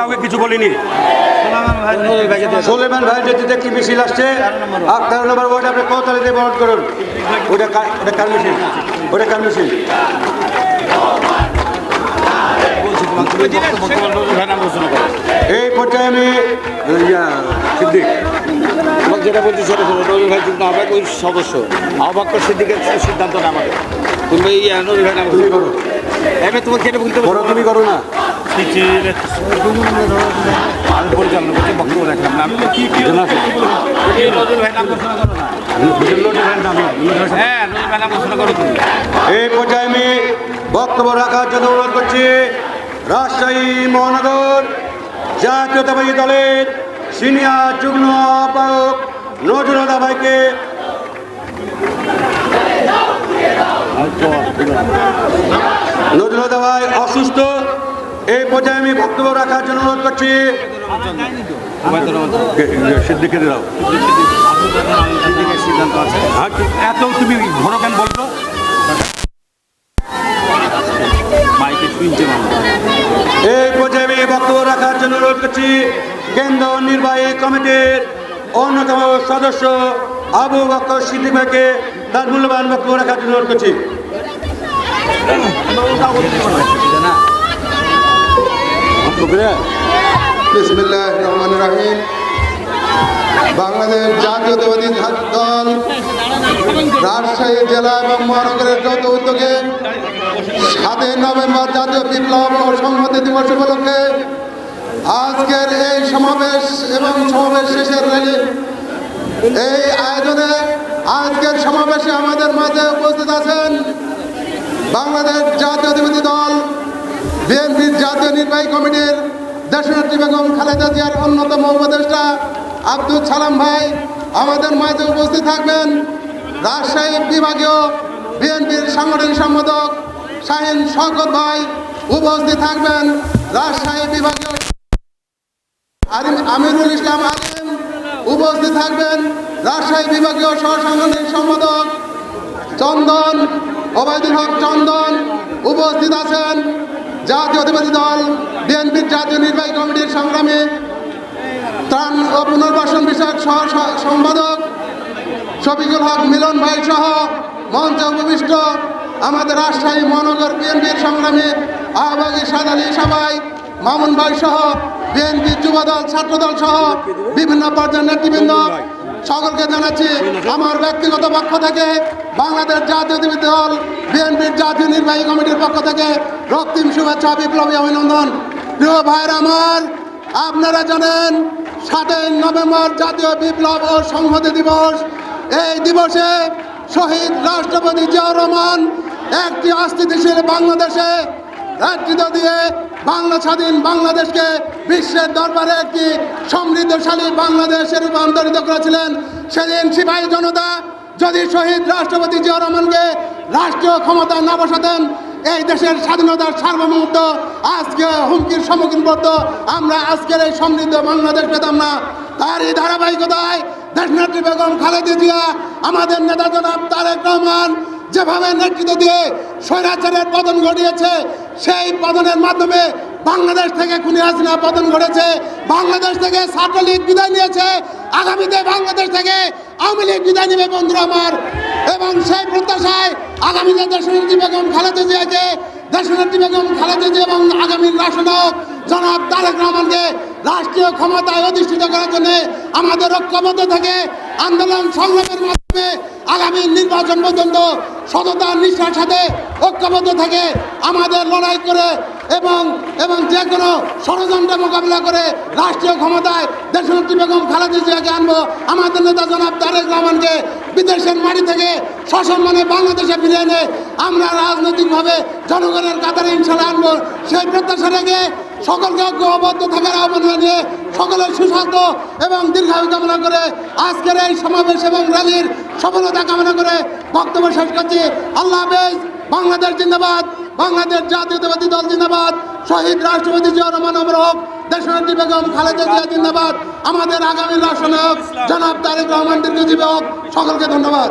কাউকে কিছু বলিনি। সোলেমান ভাই নেতৃত্বে একটি মিছিল আসছে আর তেরো নম্বর ওয়ার্ড আপনি কোতালি দিয়ে বরণ করুন। ওটা ওটা কার মিছিল? ওটা কার মিছিল? এই পর্যায়ে আমি সিদ্দিক। যেটা বলছি সেটা শোনো নবী ভাই কিন্তু আমরা ওই সদস্য। আহ্বাক্য সিদ্দিকের সিদ্ধান্ত না আমাদের তুমি এই নবী ভাই তোমাকে যেটা বলতে তুমি করো না। আমি পরিচালনা করছি বক্তব্য রাখলাম। না আমি তো কি? কি জানা আছে? নজরুল ভাই নাম ঘোষণা করো না। হ্যাঁ নজরুল ভাই নাম ঘোষণা করো তুমি। এই পর্যায়ে আমি বক্তব্য রাখার জন্য অনুরোধ করছি রাজশাহী মহানগর জাতীয়তাবাদী দলের সিনিয়র যুগ্ম আহ্বায়ক নজরুল ভাইকে। নজরুল ভাই অসুস্থ। এই পর্যায়ে আমি বক্তব্য রাখার জন্য অনুরোধ করছি। সিদ্দিকে দাও এত তুমি ঘন কেন বলছো? মাইকে শুনছে এই পর্যায়ে আমি বক্তব্য রাখার জন্য অনুরোধ করছি কেন্দ্র নির্বাহী কমিটির অন্যতম সদস্য আবু বকর সিদ্দিক ভাইকে তার মূল্যবান বক্তব্য রাখার জন্য অনুরোধ করছি। বিসমিল্লাহ রহমান রাহিম। বাংলাদেশ জাতীয়তাবাদী দল রাজশাহী জেলা এবং মহানগরের যৌথ উদ্যোগে সাতই নভেম্বর জাতীয় বিপ্লব ও সংহতি দিবস উপলক্ষে আজকের এই সমাবেশ এবং সমাবেশ শেষের র্যালি এই আয়োজনে আজকের সমাবেশে আমাদের মাঝে উপস্থিত আছেন বাংলাদেশ জাতীয়তাবাদী দল জাতীয় নির্বাহী কমিটির দেশনেত্রী বেগম খালেদা জিয়ার অন্যতম উপদেষ্টা আব্দুল সালাম ভাই আমাদের মাঝে উপস্থিত থাকবেন রাজশাহী বিভাগীয় বিএনপির সাংগঠনিক সম্পাদক শাহিন শওকত ভাই উপস্থিত থাকবেন রাজশাহী বিভাগীয় আমিরুল ইসলাম আলিম উপস্থিত থাকবেন রাজশাহী বিভাগীয় সহ সাংগঠনিক সম্পাদক চন্দন, ওবায়দুল হক চন্দন উপস্থিত আছেন। জাতীয়তাবাদী দল, বিএনপির জাতীয় নির্বাহী কমিটির সংগ্রামে, ত্রাণ ও পুনর্বাসন বিষয়ক সহ সম্পাদক শফিকুল হক মিলন ভাই সহ মঞ্চে উপবিষ্ট আমাদের রাজশাহী মহানগর বিএনপির সংগ্রামী আহ্বাগী সাদ আলী সাবাই, মামুন ভাই সহ বিএনপি যুবদল ছাত্রদল সহ বিভিন্ন পর্যায়ের নেতৃবৃন্দ। সকলকে জানাচ্ছি, আমার ব্যক্তিগত পক্ষ থেকে বাংলাদেশ জাতীয়তাবাদী দল, বিএনপির জাতীয় নির্বাহী কমিটির পক্ষ থেকে রক্তিম শুভেচ্ছা, বিপ্লবী অভিনন্দন। প্রিয় ভাইয়ের আমার, আপনারা জানেন সাতই নভেম্বর জাতীয় বিপ্লব ও সংহতি দিবস। এই দিবসে শহীদ রাষ্ট্রপতি জিয়াউর রহমান একটি অস্থিতিশীল বাংলাদেশে নেতৃত্ব দিয়ে বাংলা স্বাধীন বাংলাদেশকে বিশ্বের দরবারে একটি সমৃদ্ধশালী বাংলাদেশে রূপান্তরিত করেছিলেন। সেদিন সিপাহী জনতা যদি শহীদ রাষ্ট্রপতি জিয়াউর রহমানকে রাষ্ট্রীয় ক্ষমতা না বসাতেন, এই দেশের স্বাধীনতার সার্বভৌমত্ব আজকে হুমকির সম্মুখীন পড়তো। আমরা আজকের এই সমৃদ্ধ বাংলাদেশ পেতাম না। তারই ধারাবাহিকতায় দেশনেত্রী বেগম খালেদা জিয়া, আমাদের নেতা জনাব তারেক রহমান, যেভাবে নেতৃত্ব দিয়ে স্বৈরাচারের পতন ঘটিয়েছে, সেই পতনের মাধ্যমে বাংলাদেশ থেকে খুনি হাসিনা পতন ঘটেছে, বাংলাদেশ থেকে ছাত্রলীগ বিদায় নিয়েছে, আগামীতে বাংলাদেশ থেকে আওয়ামী লীগ বিদায় নেবে বন্ধুরা আমার। এবং সেই প্রত্যাশায় আগামীতে দেশনেত্রী বেগম খালেদা জিয়াকে, দেশনেত্রী বেগম খালেদা জিয়া এবং আগামী রাষ্ট্রনায়ক জনাব তারেক রহমানকে রাষ্ট্রীয় ক্ষমতায় অধিষ্ঠিত করার জন্য আমাদের ঐক্যবদ্ধ থেকে আন্দোলন সংগ্রামের মাধ্যমে আগামী নির্বাচন পর্যন্ত সততা নিষ্ঠার সাথে ঐক্যবদ্ধ থেকে আমাদের লড়াই করে এবং এবং যে কোনো ষড়যন্ত্র মোকাবিলা করে রাষ্ট্রীয় ক্ষমতায় দেশনেত্রী বেগম খালেদা জিয়াকে আনব। আমাদের নেতা জনাব তারেক রহমানকে বিদেশের মাটি থেকে সসম্মানে বাংলাদেশে ফিরে এনে আমরা রাজনৈতিকভাবে জনগণের কাতারে ইনশাল্লাহ আনব। সেই প্রত্যাশা রেখে সকলকে ঐক্যবদ্ধ থাকার আহ্বান জানিয়ে সকলের সুস্বাস্থ্য এবং দীর্ঘায়ু কামনা করে আজকের এই সমাবেশ এবং র্যালির সফলতা কামনা করে বক্তব্য শেষ করছি। আল্লাহ হাফেজ। বাংলাদেশ জিন্দাবাদ। বাংলাদেশ জাতীয়তাবাদী দল জিন্দাবাদ, শহীদ রাষ্ট্রপতি জিয়া রহমান অমরক, দেশনেত্রী বেগম খালেদা জিয়া জিন্দাবাদ, আমাদের আগামী রাষ্ট্রনায়ক জনাব তারেক রহমান দীর্ঘজীবী হোক সকলকে ধন্যবাদ।